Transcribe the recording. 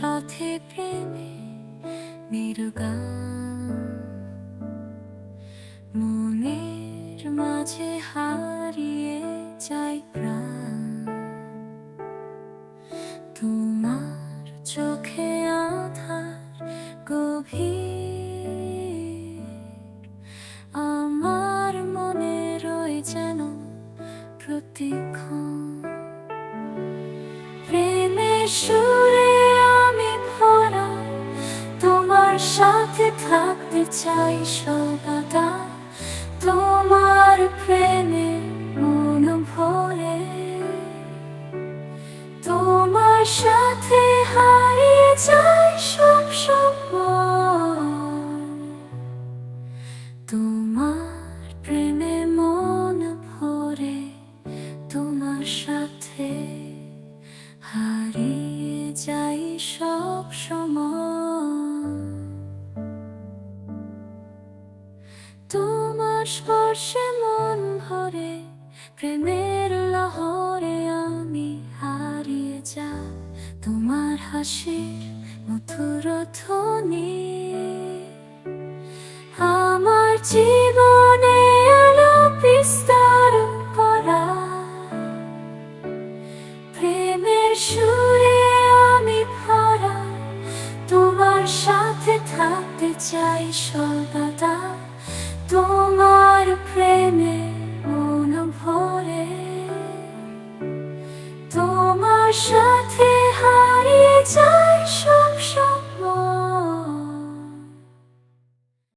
সাথে প্রেমে নির্গান। মনের মাঝে হারিয়ে যায় প্রাণ। তোমার চোখে আধার গভীর। আমার মনে রয়ে যেন প্রতিক্ষণ। প্রেমের সুরে থাকতে চাই সদা তোমার প্রেমে মন ভরে। তোমার সাথে হারিয়ে যাই সব সময় তোমার তোমার স্পর্শে মন ভরে, প্রেমের লহরে আমি হারিয়ে যা। তোমার হাসির মধুর ধ্বনি, আমার জীবনে আলো বিস্তার করা। প্রেমের সুরে আমি ভরা, তোমার সাথে থাকতে চাই সব। সাথে হারিয়ে যা